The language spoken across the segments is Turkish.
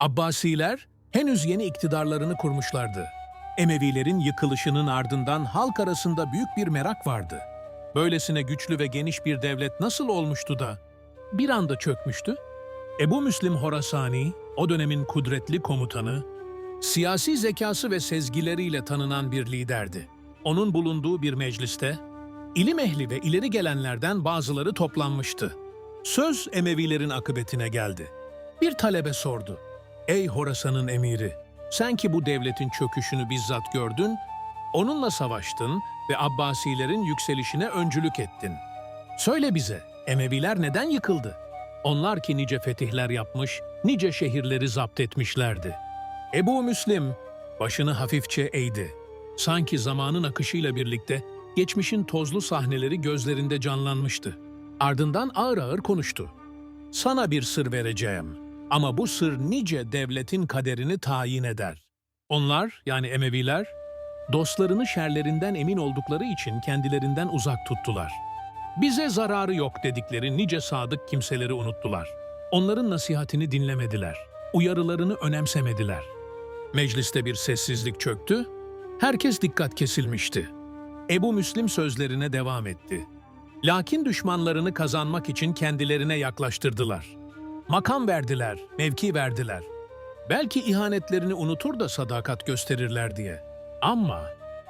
Abbasiler henüz yeni iktidarlarını kurmuşlardı. Emevilerin yıkılışının ardından halk arasında büyük bir merak vardı. Böylesine güçlü ve geniş bir devlet nasıl olmuştu da bir anda çökmüştü? Ebu Müslim Horasani, o dönemin kudretli komutanı, siyasi zekası ve sezgileriyle tanınan bir liderdi. Onun bulunduğu bir mecliste, ilim ehli ve ileri gelenlerden bazıları toplanmıştı. Söz Emevilerin akıbetine geldi. Bir talebe sordu. Ey Horasan'ın emiri, sen ki bu devletin çöküşünü bizzat gördün, onunla savaştın ve Abbasilerin yükselişine öncülük ettin. Söyle bize, Emeviler neden yıkıldı? Onlar ki nice fetihler yapmış, nice şehirleri zapt etmişlerdi. Ebu Müslim başını hafifçe eğdi. Sanki zamanın akışıyla birlikte geçmişin tozlu sahneleri gözlerinde canlanmıştı. Ardından ağır ağır konuştu. Sana bir sır vereceğim. Ama bu sır nice devletin kaderini tayin eder. Onlar, yani Emeviler, dostlarını şerlerinden emin oldukları için kendilerinden uzak tuttular. Bize zararı yok dedikleri nice sadık kimseleri unuttular. Onların nasihatini dinlemediler. Uyarılarını önemsemediler. Mecliste bir sessizlik çöktü. Herkes dikkat kesilmişti. Ebu Müslim sözlerine devam etti. Lakin düşmanlarını kazanmak için kendilerine yaklaştırdılar. Makam verdiler, mevki verdiler. Belki ihanetlerini unutur da sadakat gösterirler diye. Ama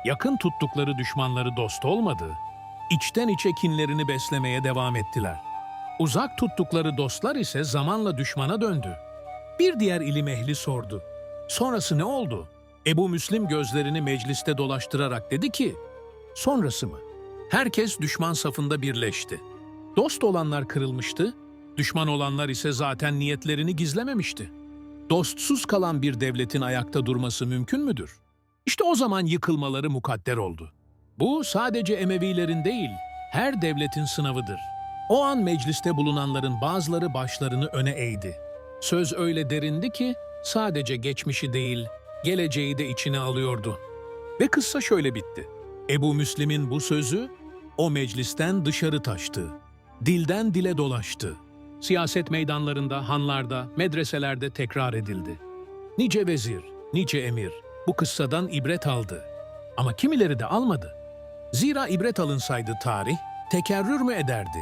yakın tuttukları düşmanları dost olmadı. İçten içe kinlerini beslemeye devam ettiler. Uzak tuttukları dostlar ise zamanla düşmana döndü. Bir diğer ilim ehli sordu. Sonrası ne oldu? Ebu Müslim gözlerini mecliste dolaştırarak dedi ki, sonrası mı? Herkes düşman safında birleşti. Dost olanlar kırılmıştı, düşman olanlar ise zaten niyetlerini gizlememişti. Dostsuz kalan bir devletin ayakta durması mümkün müdür? İşte o zaman yıkılmaları mukadder oldu. Bu sadece Emevilerin değil, her devletin sınavıdır. O an mecliste bulunanların bazıları başlarını öne eğdi. Söz öyle derindi ki sadece geçmişi değil, geleceği de içine alıyordu. Ve kıssa şöyle bitti. Ebu Müslim'in bu sözü o meclisten dışarı taştı. Dilden dile dolaştı. Siyaset meydanlarında, hanlarda, medreselerde tekrar edildi. Nice vezir, nice emir bu kıssadan ibret aldı. Ama kimileri de almadı. Zira ibret alınsaydı tarih tekerrür mü ederdi?